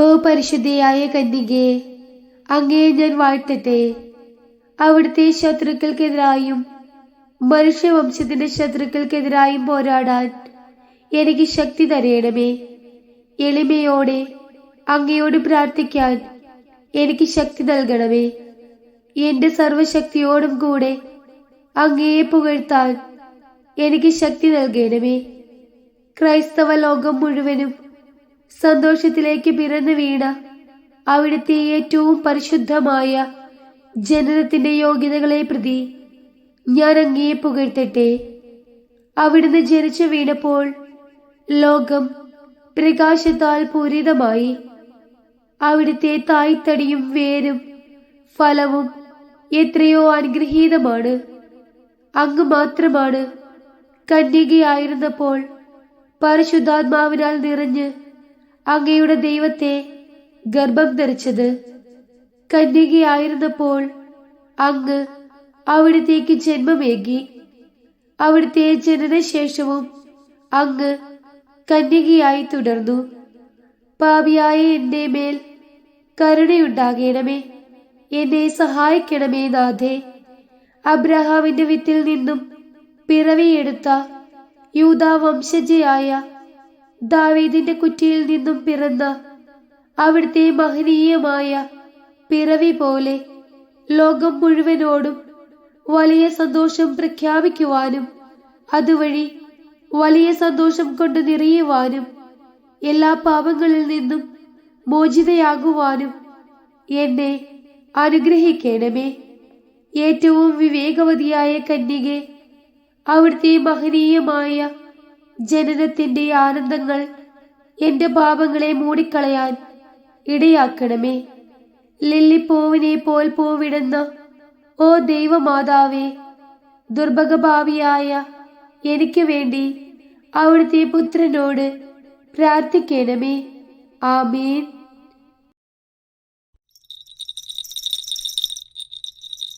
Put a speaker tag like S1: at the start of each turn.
S1: ഓ പരിശുദ്ധയായ കന്യകെ അങ്ങേ ഞാൻ വാഴ്ത്തട്ടെ. അവിടുത്തെ ശത്രുക്കൾക്കെതിരായും മനുഷ്യവംശത്തിന്റെ ശത്രുക്കൾക്കെതിരായും പോരാടാൻ എനിക്ക് ശക്തി തരയണമേ എളിമയോടെ അങ്ങയോട് പ്രാർത്ഥിക്കാൻ എനിക്ക് ശക്തി നൽകണമേ. എന്റെ സർവശക്തിയോടും കൂടെ അങ്ങയെ പുകഴ്ത്താൻ എനിക്ക് ശക്തി നൽകണമേ. ക്രൈസ്തവ ലോകം മുഴുവനും സന്തോഷത്തിലേക്ക് പിറന്നു വീണ അവിടുത്തെ ഏറ്റവും പരിശുദ്ധമായ ജനനത്തിന്റെ യോഗ്യതകളെ പ്രതി ഞാൻ അങ്ങയെ പുകഴ്ത്തട്ടെ. അവിടുന്ന് ജനിച്ചു വീണപ്പോൾ ലോകം പ്രകാശത്താൽ പൂരിതമായി. അവിടുത്തെ തായ്തടിയും വേരും ഫലവും എത്രയോ അനുഗ്രഹീതമാണ്. അങ്ങ് മാത്രമാണ് കന്യകയായിരുന്നപ്പോൾ പരിശുദ്ധാത്മാവിനാൽ നിറഞ്ഞ് അങ്ങയുടെ ദൈവത്തെ ഗർഭം ധരിച്ചത് കന്യകയായിരുന്നപ്പോൾ അങ്ങ് അവിടത്തേക്ക് ജന്മമേകി. അവിടുത്തെ ജനനശേഷവും അങ്ങ് കന്യകയായി തുടർന്നു. പാപിയായ എന്റെ മേൽ കരുണയുണ്ടാകണമേ. എന്നെ സഹായിക്കണമേ നാഥേ. അബ്രഹാമിന്റെ വിത്തിൽ നിന്നും പിറവിയെടുത്ത യൂതാ വംശജയായ ദാവീദിന്റെ കുറ്റിയിൽ നിന്നും പിറന്ന അവിടുത്തെ മഹനീയമായ പിറവി പോലെ ലോകം മുഴുവനോടും വലിയ സന്തോഷം പ്രഖ്യാപിക്കുവാനും അതുവഴി വലിയ സന്തോഷം കൊണ്ട് നിറയുവാനും എല്ലാ പാപങ്ങളിൽ നിന്നും മോചിതയാകുവാനും എന്നെ അനുഗ്രഹിക്കണമേ. ഏറ്റവും വിവേകവതിയായ കന്യകെ അവിടുത്തെ മഹനീയമായ ജനനത്തിന്റെ ആനന്ദങ്ങൾ എന്റെ പാപങ്ങളെ മൂടിക്കളയാൻ ഇടയാക്കണമേ. ലില്ലിപ്പൂവിനെ പോൽ പൂവിടുന്ന ഓ ദൈവമാതാവേ ദുർഭഗഭാവിയായ എനിക്ക് വേണ്ടി അവിടുത്തെ പുത്രനോട് പ്രാർത്ഥിക്കണമേ. ആമേൻ.